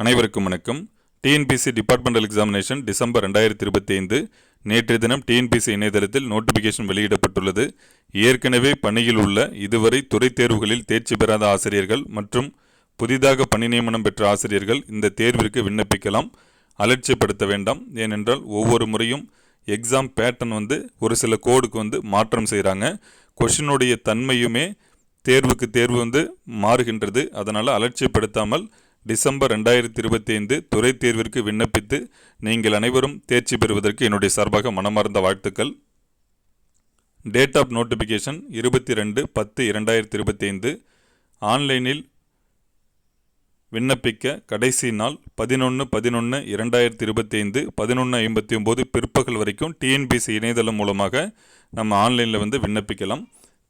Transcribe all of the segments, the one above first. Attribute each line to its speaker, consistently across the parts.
Speaker 1: அனைவருக்கும் வணக்கம். TNPSC departmental examination December ரெண்டாயிரத்தி இருபத்தி ஐந்து நேற்றைய தினம் டிஎன்பிசி இணையதளத்தில் நோட்டிஃபிகேஷன் வெளியிடப்பட்டுள்ளது. ஏற்கனவே பணியில் உள்ள இதுவரை துறை தேர்வுகளில் தேர்ச்சி பெறாத ஆசிரியர்கள் மற்றும் புதிதாக பணி நியமனம் பெற்ற ஆசிரியர்கள் இந்த தேர்விற்கு விண்ணப்பிக்கலாம். அலட்சியப்படுத்த வேண்டாம். ஏனென்றால் ஒவ்வொரு முறையும் எக்ஸாம் பேட்டர்ன் வந்து ஒரு சில கோடுக்கு வந்து மாற்றம் செய்கிறாங்க கொஷினுடைய தன்மையுமே தேர்வுக்கு தேர்வு வந்து மாறுகின்றது. அதனால் அலட்சியப்படுத்தாமல் டிசம்பர் ரெண்டாயிரத்தி இருபத்தி ஐந்து துறை தேர்விற்கு விண்ணப்பித்து நீங்கள் அனைவரும் தேர்ச்சி பெறுவதற்கு என்னுடைய சார்பாக மனமார்ந்த வாழ்த்துக்கள். டேட் ஆஃப் நோட்டிஃபிகேஷன் இருபத்தி ரெண்டு பத்து இரண்டாயிரத்தி இருபத்தி ஐந்து. ஆன்லைனில் விண்ணப்பிக்க கடைசி நாள் பதினொன்று பதினொன்று இரண்டாயிரத்தி இருபத்தி ஐந்து பதினொன்று ஐம்பத்தி ஒம்பது பிற்பகல் வரைக்கும் டிஎன்பிசி இணையதளம் மூலமாக நம்ம ஆன்லைனில் வந்து விண்ணப்பிக்கலாம்.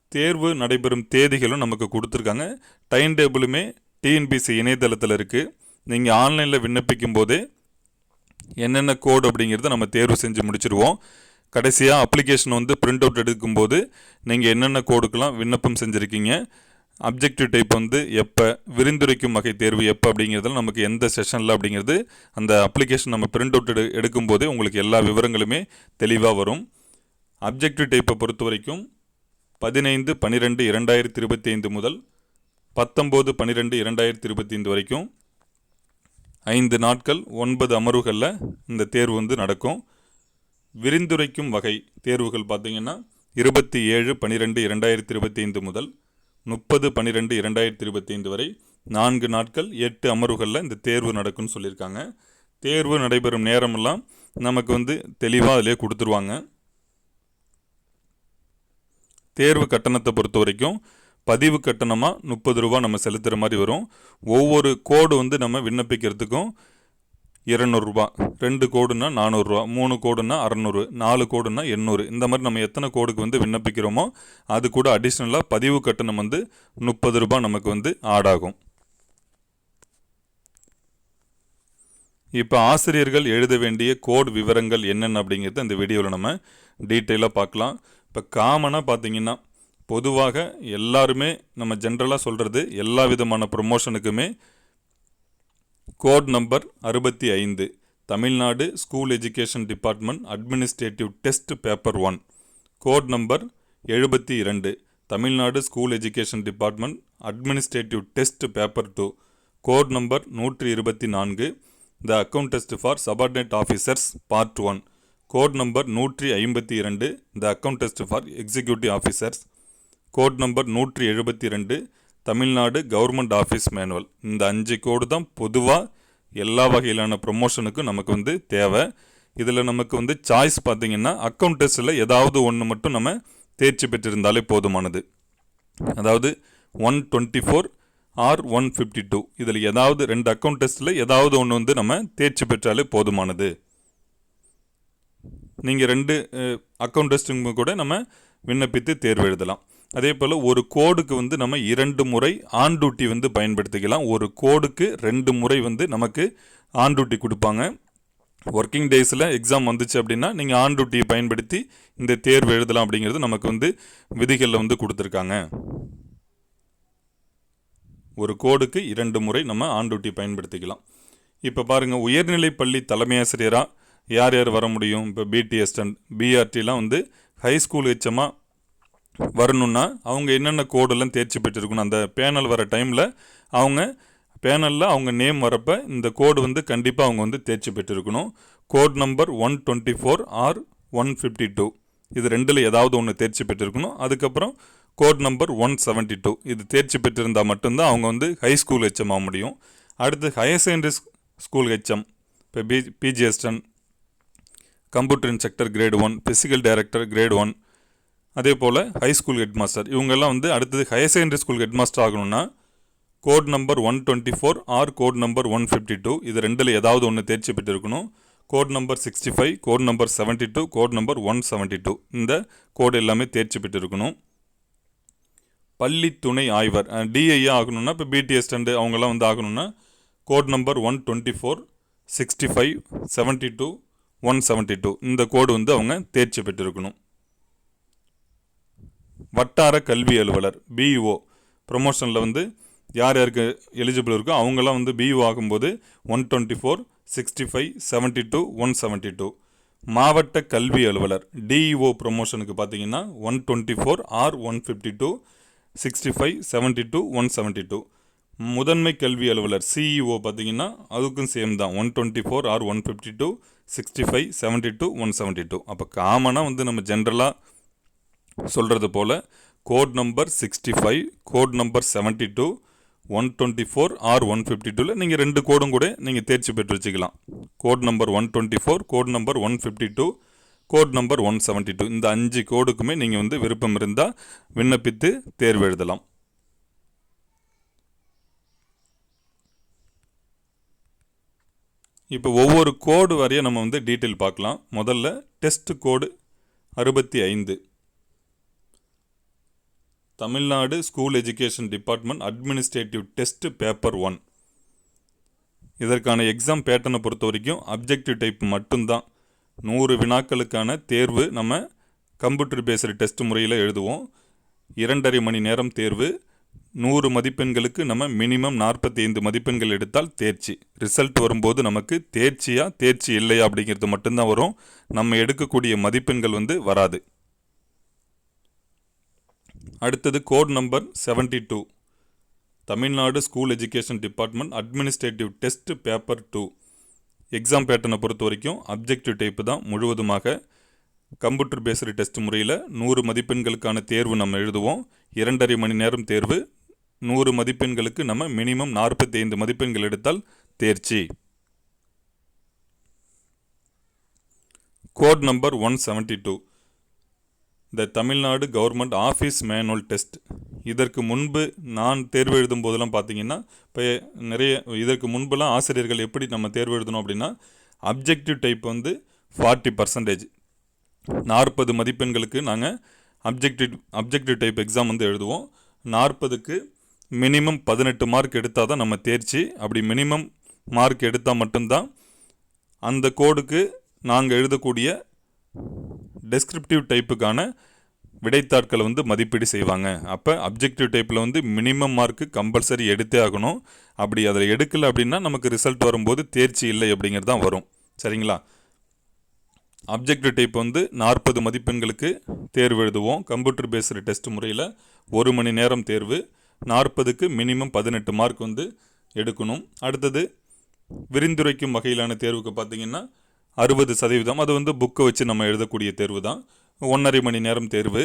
Speaker 1: தேர்வு நடைபெறும் தேதிகளும் நமக்கு கொடுத்துருக்காங்க. டைம் டேபிளுமே டிஎன்பிசி இணையதளத்தில் இருக்குது நீங்கள் ஆன்லைனில் விண்ணப்பிக்கும் போதே என்னென்ன கோடு அப்படிங்கிறத நம்ம தேர்வு செஞ்சு முடிச்சிருவோம். கடைசியாக அப்ளிகேஷன் வந்து பிரிண்ட் அவுட் எடுக்கும்போது நீங்கள் என்னென்ன கோடுக்கெல்லாம் விண்ணப்பம் செஞ்சுருக்கீங்க அப்ஜெக்டிவ் டைப் வந்து எப்போ விரிந்துரைக்கும் வகை தேர்வு எப்போ அப்படிங்கிறதுல நமக்கு எந்த செஷனில் அப்படிங்கிறது அந்த அப்ளிகேஷன் நம்ம பிரிண்ட் அவுட் எடு எடுக்கும்போதே உங்களுக்கு எல்லா விவரங்களுமே தெளிவாக வரும். அப்ஜெக்டிவ் டைப்பை பொறுத்த வரைக்கும் பதினைந்து பன்னிரெண்டு இரண்டாயிரத்தி இருபத்தி ஐந்து முதல் பத்தொம்போது பன்னிரெண்டு இரண்டாயிரத்தி இருபத்தி ஐந்து வரைக்கும் ஐந்து நாட்கள் ஒன்பது அமர்வுகளில் இந்த தேர்வு வந்து நடக்கும். விரிந்துரைக்கும் வகை தேர்வுகள் பார்த்தீங்கன்னா இருபத்தி ஏழு பன்னிரெண்டு இரண்டாயிரத்தி இருபத்தி ஐந்து முதல் முப்பது பன்னிரெண்டு இரண்டாயிரத்தி இருபத்தி ஐந்து வரை நான்கு நாட்கள் எட்டு அமர்வுகளில் இந்த தேர்வு நடக்கும்னு சொல்லியிருக்காங்க. தேர்வு நடைபெறும் நேரமெல்லாம் நமக்கு வந்து தெளிவாக அதிலே கொடுத்துருவாங்க. தேர்வு கட்டணத்தை பொறுத்த வரைக்கும் பதிவு கட்டணமாக முப்பது ரூபா நம்ம செலுத்துகிற மாதிரி வரும். ஒவ்வொரு கோடு வந்து நம்ம விண்ணப்பிக்கிறதுக்கும் இரநூறுபா ரெண்டு கோடுன்னா நானூறுரூவா மூணு கோடுன்னா அறநூறு. நாலு கோடுன்னா எண்ணூறு. இந்த மாதிரி நம்ம எத்தனை கோடுக்கு வந்து விண்ணப்பிக்கிறோமோ அது கூட அடிஷ்னலாக பதிவு கட்டணம் வந்து முப்பது ரூபா நமக்கு வந்து ஆடாகும் இப்போ ஆசிரியர்கள் எழுத வேண்டிய கோட் விவரங்கள் என்னென்ன அப்படிங்கிறது இந்த வீடியோவில் நம்ம டீட்டெயிலாக பார்க்கலாம். இப்போ காமனாக பார்த்தீங்கன்னா பொதுவாக எல்லாருமே நம்ம ஜென்ரலாக சொல்கிறது எல்லா விதமான ப்ரொமோஷனுக்குமே கோட் நம்பர் அறுபத்தி ஐந்து Tamil Nadu school education department administrative test paper one code number எழுபத்தி இரண்டு Tamil Nadu school education department administrative test paper two code number நூற்றி இருபத்தி நான்கு the account test for subordinate officers part one code number நூற்றி ஐம்பத்தி இரண்டு the account test for executive officers code number நூற்றி எழுபத்தி ரெண்டு தமிழ்நாடு கவர்மெண்ட் ஆஃபீஸ் மேனுவல். இந்த அஞ்சு கோடு தான் பொதுவாக எல்லா வகையிலான ப்ரொமோஷனுக்கும் நமக்கு வந்து தேவை. இதில் நமக்கு வந்து சாய்ஸ் பார்த்தீங்கன்னா அக்கௌண்ட் டெஸ்ட்டில் ஏதாவது ஒன்று மட்டும் நம்ம தேர்ச்சி பெற்றிருந்தாலே போதுமானது. அதாவது one twenty four or one fifty two. இதில் ஏதாவது ரெண்டு அக்கௌண்ட் டெஸ்ட்டில் ஏதாவது ஒன்று வந்து நம்ம தேர்ச்சி பெற்றாலே போதுமானது. நீங்கள் ரெண்டு அக்கௌண்ட் டெஸ்ட்டுங்க கூட நம்ம விண்ணப்பித்து தேர்வு எழுதலாம். அதே போல் ஒரு கோடுக்கு வந்து நம்ம இரண்டு முறை ஆன் டியூட்டி வந்து பயன்படுத்திக்கலாம். ஒரு கோடுக்கு ரெண்டு முறை வந்து நமக்கு ஆன் டியூட்டி கொடுப்பாங்க ஒர்க்கிங் டேஸில் எக்ஸாம் வந்துச்சு அப்படின்னா நீங்கள் ஆன் டியூட்டியை பயன்படுத்தி இந்த தேர்வு எழுதலாம் அப்படிங்கிறது நமக்கு வந்து விதிகளில் வந்து கொடுத்துருக்காங்க. ஒரு கோடுக்கு இரண்டு முறை நம்ம ஆன் டியூட்டி பயன்படுத்திக்கலாம். இப்போ பாருங்கள் உயர்நிலை பள்ளி தலைமை ஆசிரியராக யார் யார் வர முடியும்? இப்போ பிடிஎஸ்டன் பிஆர்டிலாம் வந்து ஹை ஸ்கூல் வரணும்னா வரணுன்னா அவங்க என்னென்ன கோடெல்லாம் தேர்ச்சி பெற்றிருக்கணும்? அந்த பேனல் வர டைமில் அவங்க பேனலில் அவங்க நேம் வரப்போ இந்த கோடு வந்து கண்டிப்பாக அவங்க வந்து தேர்ச்சி பெற்றிருக்கணும். Code number one twenty four or one fifty two. இது ரெண்டில் ஏதாவது ஒன்று தேர்ச்சி பெற்றிருக்கணும். அதுக்கப்புறம் code number one seventy two. இது தேர்ச்சி பெற்றிருந்தால் மட்டும்தான் அவங்க வந்து ஹை ஸ்கூல் ஹெச்எம் ஆக முடியும். அடுத்து ஹையர் செகண்டரி ஸ்கூல் ஹெச்எம் இப்போ P பிஜிஎஸ்டன் computer instructor grade one physical director grade one அதே போல் ஹை ஸ்கூல் ஹெட் மாஸ்டர் இவங்கெல்லாம் வந்து அடுத்தது higher secondary school head master ஆகணும்னா code number one twenty four or code number one fifty two இது ரெண்டில் ஏதாவது ஒன்று தேர்ச்சி பெற்றிருக்கணும். Code number sixty five code number seventy two code number one seventy two இந்த கோடு எல்லாமே தேர்ச்சி பெற்றிருக்கணும். பள்ளி துணை ஆய்வர் டிஐஏ ஆகணும்னா இப்போ பிடிஎஸ் ஸ்டண்டு அவங்கெல்லாம் வந்து ஆகணும்னா code number one twenty four sixty five seventy two one seventy two இந்த கோடு வந்து அவங்க தேர்ச்சி பெற்றிருக்கணும். வட்டார கல்வி அலுவலர் பிஇஓ ப்ரொமோஷனில் வந்து யார் யாருக்கு எலிஜிபிள் இருக்கோ அவங்களாம் வந்து பிஇஓ ஆகும்போது one twenty four sixty five seventy two one seventy two மாவட்ட கல்வி அலுவலர் டிஇஓ ப்ரொமோஷனுக்கு பார்த்தீங்கன்னா one twenty four or one fifty two sixty five seventy two one seventy two முதன்மை கல்வி அலுவலர் சிஇஓ பார்த்தீங்கன்னா அதுக்கும் சேம் தான் one twenty four or one fifty two sixty five seventy two one seventy two அப்போ காமனாக வந்து நம்ம ஜென்ரலாக சொல்கிறது போல் code number sixty five code number seventy two one twenty four or one fifty டூவில் நீங்கள் ரெண்டு கோடும் கூட நீங்கள் தேர்ச்சி பெற்று வச்சுக்கலாம். Code number one twenty four code number one fifty two code number one seventy two இந்த அஞ்சு கோடுக்குமே நீங்கள் வந்து விருப்பம் இருந்தால் விண்ணப்பித்து தேர்வு எழுதலாம். இப்போ ஒவ்வொரு கோடு வரையும் நம்ம வந்து டீட்டெயில் பார்க்கலாம். முதல்ல டெஸ்ட் கோடு அறுபத்தி ஐந்து. Tamil Nadu school education department administrative test paper one இதற்கான எக்ஸாம் பேட்டர்னை பொறுத்த வரைக்கும் அப்ஜெக்டிவ் டைப் மட்டும்தான். நூறு வினாக்களுக்கான தேர்வு நம்ம கம்ப்யூட்டர் பேஸ்டு டெஸ்ட் முறையில் எழுதுவோம். இரண்டரை மணி நேரம் தேர்வு. நூறு மதிப்பெண்களுக்கு நம்ம மினிமம் நாற்பத்தி ஐந்து மதிப்பெண்கள் எடுத்தால் தேர்ச்சி. ரிசல்ட் வரும்போது நமக்கு தேர்ச்சியா தேர்ச்சி இல்லையா அப்படிங்கிறது மட்டும்தான் வரும். நம்ம எடுக்கக்கூடிய மதிப்பெண்கள் வந்து வராது. அடுத்தது code number seventy two. Tamil Nadu school education department administrative test paper two. Exam பேட்டர்னை பொறுத்த வரைக்கும் அப்ஜெக்டிவ் டைப்பு தான் முழுவதுமாக. கம்ப்யூட்டர் பேஸ்டு டெஸ்ட் முறையில் நூறு மதிப்பெண்களுக்கான தேர்வு நம்ம எழுதுவோம். இரண்டரை மணி நேரம் தேர்வு. நூறு மதிப்பெண்களுக்கு நம்ம மினிமம் நாற்பத்தி ஐந்து மதிப்பெண்கள் எடுத்தால் தேர்ச்சி. Code number one seventy two. The Tamil Nadu government office manual test இதற்கு முன்பு நான் தேர்வு எழுதும் போதெல்லாம் பார்த்தீங்கன்னா இப்போ நிறைய இதற்கு முன்பெல்லாம் ஆசிரியர்கள் எப்படி நம்ம தேர்வு எழுதணும் அப்படின்னா அப்ஜெக்டிவ் டைப் வந்து ஃபார்ட்டி பர்சன்டேஜ் நாற்பது மதிப்பெண்களுக்கு நாங்கள் அப்ஜெக்டிவ் அப்ஜெக்டிவ் டைப் எக்ஸாம் வந்து எழுதுவோம். நாற்பதுக்கு மினிமம் பதினெட்டு மார்க் எடுத்தால் தான் நம்ம தேர்ச்சி. அப்படி மினிமம் மார்க் எடுத்தால் மட்டும்தான் அந்த கோடுக்கு நாங்கள் எழுதக்கூடிய டெஸ்கிரிப்டிவ் டைப்புக்கான விடைத்தாட்களை வந்து மதிப்பீடு செய்வாங்க. அப்போ அப்ஜெக்டிவ் டைப்பில் வந்து மினிமம் மார்க்கு கம்பல்சரி எடுத்தே ஆகணும். அப்படி அதில் எடுக்கலை அப்படின்னா நமக்கு ரிசல்ட் வரும்போது தேர்ச்சி இல்லை அப்படிங்கிறது தான் வரும். சரிங்களா? அப்ஜெக்டிவ் டைப் வந்து நாற்பது மதிப்பெண்களுக்கு தேர்வு எழுதுவோம். கம்ப்யூட்டர் பேஸ்டு டெஸ்ட் முறையில் ஒரு மணி நேரம் தேர்வு நாற்பதுக்கு மினிமம் பதினெட்டு மார்க் வந்து எடுக்கணும். அடுத்தது விரிந்துரைக்கும் வகையிலான தேர்வுக்கு பார்த்தீங்கன்னா அறுபது சதவீதம். அது வந்து புக்கை வச்சு நம்ம எழுதக்கூடிய தேர்வு தான் ஒன்றரை மணி நேரம் தேர்வு.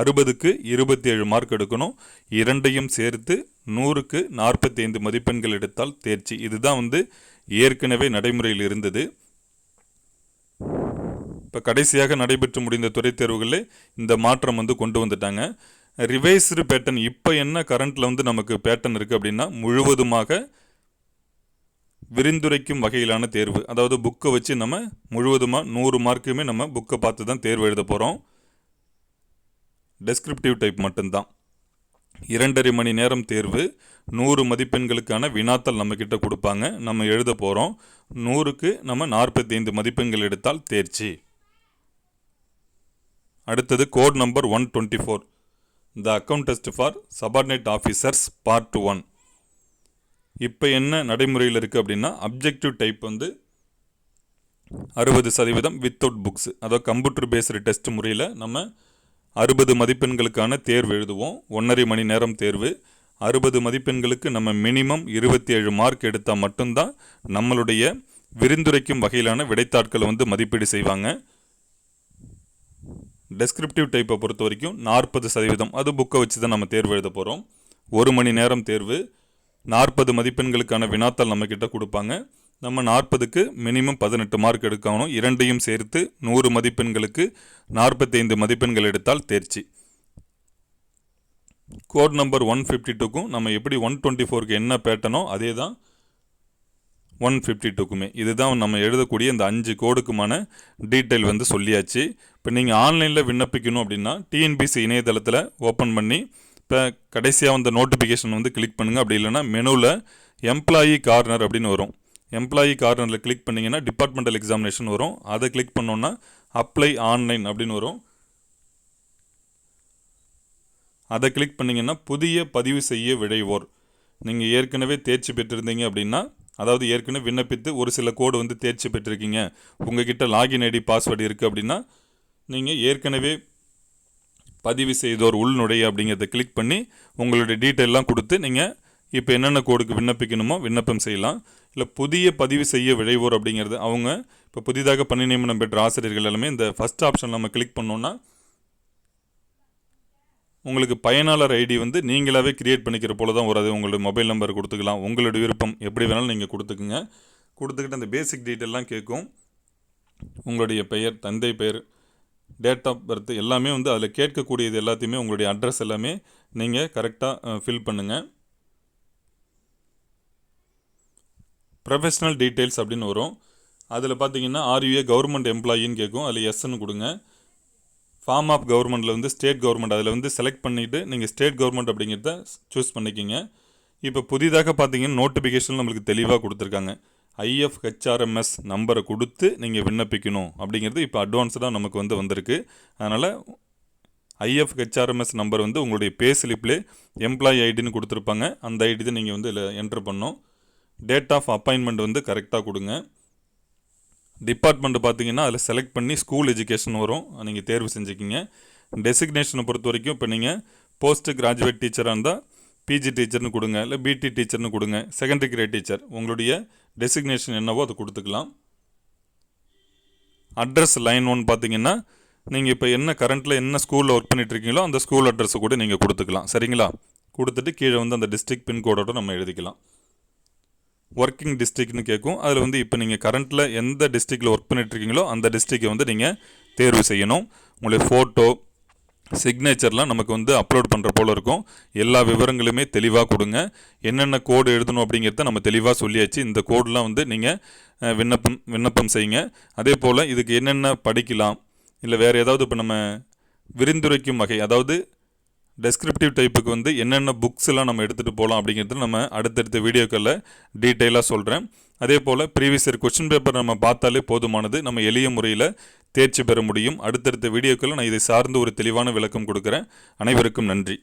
Speaker 1: அறுபதுக்கு இருபத்தி ஏழு மார்க் எடுக்கணும். இரண்டையும் சேர்த்து நூறுக்கு நாற்பத்தி ஐந்து மதிப்பெண்கள் எடுத்தால் தேர்ச்சி. இதுதான் வந்து ஏற்கனவே நடைமுறையில் இருந்தது. இப்போ கடைசியாக நடைபெற்று முடிந்த துறை தேர்வுகளில் இந்த மாற்றம் வந்து கொண்டு வந்துட்டாங்க. ரிவைஸ்டு பேட்டர்ன் இப்போ என்ன கரண்ட்டில் வந்து நமக்கு பேட்டர்ன் இருக்குது அப்படின்னா முழுவதுமாக விரிந்துரைக்கும் வகையிலான தேர்வு. அதாவது புக்கை வச்சு நம்ம முழுவதுமாக நூறு மார்க்குமே நம்ம புக்கை பார்த்து தான் தேர்வு எழுத போகிறோம் டெஸ்கிரிப்டிவ் டைப் மட்டும்தான். இரண்டரை மணி நேரம் தேர்வு நூறு மதிப்பெண்களுக்கான வினாத்தல் நம்மக்கிட்ட கொடுப்பாங்க. நம்ம எழுத போகிறோம் நூறுக்கு நம்ம நாற்பத்தி ஐந்து மதிப்பெண்கள் எடுத்தால் தேர்ச்சி. அடுத்தது code number one twenty four the account test for subordinate officers part one இப்போ என்ன நடைமுறையில் இருக்குது அப்படின்னா அப்ஜெக்டிவ் டைப் வந்து அறுபது சதவீதம் வித்தவுட் புக்ஸ் அதாவது கம்ப்யூட்டர் பேஸ்டு டெஸ்ட் முறையில் நம்ம அறுபது மதிப்பெண்களுக்கான தேர்வு எழுதுவோம். ஒன்றரை மணி நேரம் தேர்வு. அறுபது மதிப்பெண்களுக்கு நம்ம மினிமம் இருபத்தி ஏழு மார்க் எடுத்தால் மட்டும்தான் நம்மளுடைய விரிந்துரைக்கும் வகையிலான விடைத்தாட்களை வந்து மதிப்பீடு செய்வாங்க. டெஸ்கிரிப்டிவ் டைப்பை பொறுத்த வரைக்கும் நாற்பது சதவீதம். அது புக்கை வச்சு தான் நம்ம தேர்வு எழுத போகிறோம் ஒரு மணி நேரம் தேர்வு. நாற்பது மதிப்பெண்களுக்கான வினாத்தாள் நம்மக்கிட்ட கொடுப்பாங்க. நம்ம நாற்பதுக்கு மினிமம் பதினெட்டு மார்க் எடுக்கணும். இரண்டையும் சேர்த்து நூறு மதிப்பெண்களுக்கு நாற்பத்தைந்து மதிப்பெண்கள் எடுத்தால் தேர்ச்சி. கோட் நம்பர் ஒன் ஃபிஃப்டி டூக்கும் நம்ம எப்படி ஒன் டுவெண்ட்டி ஃபோருக்கு என்ன பேட்டனோ அதே தான் ஒன் ஃபிஃப்டி டூக்குமே இதுதான் நம்ம எழுதக்கூடிய இந்த அஞ்சு கோடுக்குமான டீட்டெயில் வந்து சொல்லியாச்சு. இப்போ நீங்கள் ஆன்லைனில் விண்ணப்பிக்கணும் அப்படின்னா டிஎன்பிசி இணையதளத்தில் ஓப்பன் பண்ணி இப்போ கடைசியாக வந்த நோட்டிஃபிகேஷன் வந்து கிளிக் பண்ணுங்கள் அப்படி இல்லைன்னா மெனுவில் எம்ப்ளாயி கார்னர் அப்படின்னு வரும். எம்ப்ளாயி கார்னரில் கிளிக் பண்ணிங்கன்னா டிபார்ட்மெண்டல் எக்ஸாமினேஷன் வரும். அதை கிளிக் பண்ணோன்னா அப்ளை ஆன்லைன் அப்படின்னு வரும். அதை கிளிக் பண்ணிங்கன்னா புதிய பதிவு செய்ய விழைவோர். நீங்கள் ஏற்கனவே தேர்ச்சி பெற்றிருந்தீங்க அப்படின்னா அதாவது ஏற்கனவே விண்ணப்பித்து ஒரு சில கோடு வந்து தேர்ச்சி பெற்றிருக்கீங்க. உங்ககிட்ட லாகின் ஐடி பாஸ்வேர்டு இருக்குது அப்படின்னா நீங்கள் ஏற்கனவே பதிவு செய்தோர் உள்நுடைய அப்படிங்கிறத கிளிக் பண்ணி உங்களுடைய டீட்டெயிலாம் கொடுத்து நீங்கள் இப்போ என்னென்ன கோடுக்கு விண்ணப்பிக்கணுமோ விண்ணப்பம் செய்யலாம். இல்லை புதிய பதிவு செய்ய விழைவோர் அப்படிங்கிறது அவங்க இப்போ புதிதாக பணி நியமனம் பெற்ற ஆசிரியர்கள் எல்லாமே இந்த ஃபஸ்ட் ஆப்ஷன் நம்ம கிளிக் பண்ணோன்னா உங்களுக்கு பயனாளர் ஐடி வந்து நீங்களாகவே கிரியேட் பண்ணிக்கிற போல தான் வராது அது உங்களுடைய மொபைல் நம்பர் கொடுத்துக்கலாம். உங்களுடைய விருப்பம் எப்படி வேணாலும் நீங்கள் கொடுத்துக்குங்க. கொடுத்துக்கிட்டு அந்த பேசிக் டீட்டெயிலாம் கேட்கும். உங்களுடைய பெயர் தந்தை பெயர் டேட் ஆஃப் பர்த் எல்லாமே வந்து அதில் கேட்கக்கூடியது எல்லாத்தையுமே உங்களுடைய அட்ரஸ் எல்லாமே நீங்கள் கரெக்டாக ஃபில் பண்ணுங்கள் ப்ரொஃபஷ்னல் டீட்டெயில்ஸ் அப்படின்னு வரும். அதில் பார்த்தீங்கன்னா ஆர்யூஏ கவர்மெண்ட் எம்ப்ளாயின்னு கேட்கும் அதில் எஸ்ன்னு கொடுங்க. ஃபார்ம் ஆஃப் கவர்மெண்ட்டில் வந்து ஸ்டேட் கவர்மெண்ட் அதில் வந்து செலக்ட் பண்ணிவிட்டு நீங்கள் ஸ்டேட் கவர்மெண்ட் அப்படிங்கிறத சூஸ் பண்ணிக்கிங்க. இப்போ புதிதாக பார்த்தீங்கன்னா நோட்டிஃபிகேஷன் நம்மளுக்கு தெளிவாக கொடுத்துருக்காங்க. ஐஎஃப் ஹெச்ஆர்எம்எஸ் நம்பரை கொடுத்து நீங்கள் விண்ணப்பிக்கணும். அப்படிங்கிறது இப்போ அட்வான்ஸ்டாக நமக்கு வந்து வந்திருக்கு. அதனால் ஐஎஃப் ஹெச்ஆர்எம்எஸ் நம்பர் வந்து உங்களுடைய பே ஸ்லிப்லேயே எம்ப்ளாயி ஐடின்னு கொடுத்துருப்பாங்க. அந்த ஐடி தான் நீங்கள் வந்து இதில் என்ட்ரு பண்ணோம் டேட் ஆஃப் அப்பாயின்மெண்ட் வந்து கரெக்டாக கொடுங்க. டிபார்ட்மெண்ட் பார்த்தீங்கன்னா அதில் செலக்ட் பண்ணி ஸ்கூல் எஜுகேஷன் வரும். நீங்கள் தேர்வு செஞ்சுக்கிங்க. டெசிக்னேஷனை பொறுத்த வரைக்கும் இப்போ நீங்கள் போஸ்ட் கிராஜுவேட் டீச்சராக இருந்தால் பிஜி டீச்சர்னு கொடுங்க. இல்லை பிடி டீச்சர்னு கொடுங்க. செகண்டரி கிரேட் டீச்சர் உங்களுடைய டெசிக்னேஷன் என்னவோ அதை கொடுத்துக்கலாம். அட்ரஸ் லைன் ஒன் பார்த்தீங்கன்னா நீங்கள் இப்போ என்ன கரண்ட்டில் என்ன ஸ்கூலில் ஒர்க் பண்ணிகிட்ருக்கீங்களோ அந்த ஸ்கூல் அட்ரஸை கூட நீங்கள் கொடுத்துக்கலாம். சரிங்களா? கொடுத்துட்டு கீழே வந்து அந்த டிஸ்ட்ரிக்ட் பின்கோடோட நம்ம எழுதிக்கலாம். ஒர்க்கிங் டிஸ்ட்ரிக்ட்னு கேட்கும் அதில் வந்து இப்போ நீங்கள் கரண்ட்டில் எந்த டிஸ்ட்ரிக்டில் ஒர்க் பண்ணிட்டு இருக்கீங்களோ அந்த டிஸ்ட்ரிக்டை வந்து நீங்கள் தேர்வு செய்யணும். உங்களுடைய ஃபோட்டோ சிக்னேச்சர்லாம் நமக்கு வந்து அப்லோட் பண்ணுற போல் இருக்கும். எல்லா விவரங்களுமே தெளிவாக கொடுங்க. என்னென்ன கோடு எழுதணும் அப்படிங்கிறத நம்ம தெளிவாக சொல்லியாச்சு. இந்த கோடெலாம் வந்து நீங்கள் விண்ணப்பம் விண்ணப்பம் செய்யுங்க. அதே போல் இதுக்கு என்னென்ன படிக்கலாம்? இல்லை வேறு ஏதாவது இப்போ நம்ம விரிந்துரைக்கும் வகை அதாவது டெஸ்கிரிப்டிவ் டைப்புக்கு வந்து என்னென்ன புக்ஸ்லாம் நம்ம எடுத்துகிட்டு போகலாம் அப்படிங்கிறது நம்ம அடுத்தடுத்த வீடியோக்களில் டீட்டெயிலாக சொல்கிறேன் அதே போல் ப்ரீவியஸ் இயர் கொஸ்டின் பேப்பர் நம்ம பார்த்தாலே போதுமானது. நம்ம எளிய முறையில் தேர்ச்சி பெற முடியும். அடுத்தடுத்த வீடியோக்களில் நான் இதை சார்ந்து ஒரு தெளிவான விளக்கம் கொடுக்குறேன். அனைவருக்கும் நன்றி.